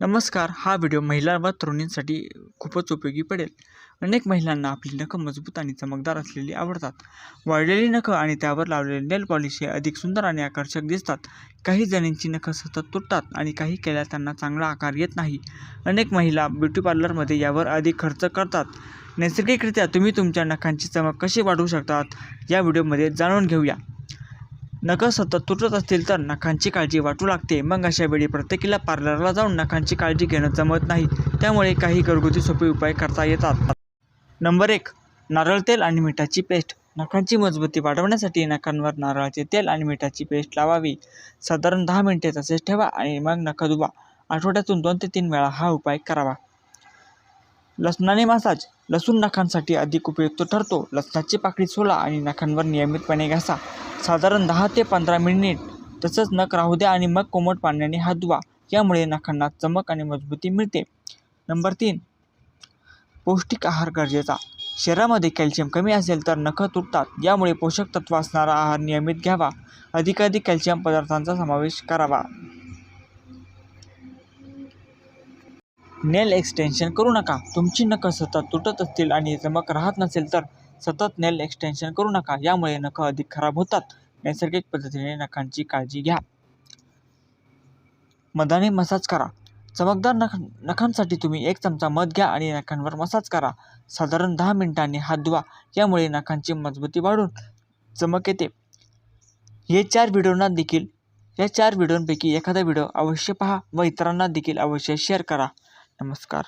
नमस्कार. हा व्हिडिओ महिला व तरुणींसाठी खूपच उपयोगी पडेल. अनेक महिलांना आपली नखं मजबूत आणि चमकदार असलेली आवडतात. वाढलेली नखं आणि त्यावर लावलेले नेल पॉलिश हे अधिक सुंदर आणि आकर्षक दिसतात. काही जणींची नखं सतत तुटतात आणि काही केल्यास त्यांना चांगला आकार येत नाही. अनेक महिला ब्युटी पार्लरमध्ये यावर अधिक खर्च करतात. नैसर्गिकरित्या तुम्ही तुमच्या नखांची चमक कशी वाढवू शकतात या व्हिडिओमध्ये जाणून घेऊया. नखं सतत तुटत असतील तर नखांची काळजी वाटू लागते. मग अशा वेळी प्रत्येकीला पार्लरला जाऊन नखांची काळजी घेणं जमत नाही. त्यामुळे काही घरगुती सोपे उपाय करता येतात. नंबर एक नारळ तेल आणि मिठाची पेस्ट. नखांची मजबूती वाढवण्यासाठी नखांवर नारळाचे तेल आणि मिठाची पेस्ट लावावी. साधारण दहा मिनिटे तसेच ठेवा आणि मग नखं धुवा. आठवड्यातून दोन ते तीन वेळा हा उपाय करावा. लसणाने मसाज. लसूण नखांसाठी अधिक उपयुक्त ठरतो. लसणाची पाकळी सोला आणि नखांवर नियमितपणे घासा. साधारण दहा ते पंधरा मिनिट तसंच नख राहू द्या आणि मग कोमट पाण्याने हात धुवा. यामुळे नखांना चमक आणि मजबूती मिळते. नंबर तीन. पौष्टिक आहार गरजेचा. शरीरामध्ये कॅल्शियम कमी असेल तर नखं तुटतात. यामुळे पोषक तत्व असणारा आहार नियमित घ्यावा. अधिकाधिक कॅल्शियम पदार्थांचा समावेश करावा. नेल एक्सटेन्शन करू नका. तुमची नखं सतत तुटत असतील आणि चमक राहत नसेल तर सतत नेल एक्सटेन्शन करू नका. यामुळे नखं अधिक खराब होतात. नैसर्गिक पद्धतीने नखांची काळजी घ्या. मधाने मसाज करा. चमकदार नख नखांसाठी तुम्ही एक चमचा मध घ्या आणि नखांवर मसाज करा. साधारण दहा मिनिटांनी हात धुवा. यामुळे नखांची मजबूती वाढून चमक येते. हे चार व्हिडिओंना देखील या चार व्हिडिओंपैकी एखादा व्हिडिओ अवश्य पहा व इतरांना देखील अवश्य शेअर करा. नमस्कार.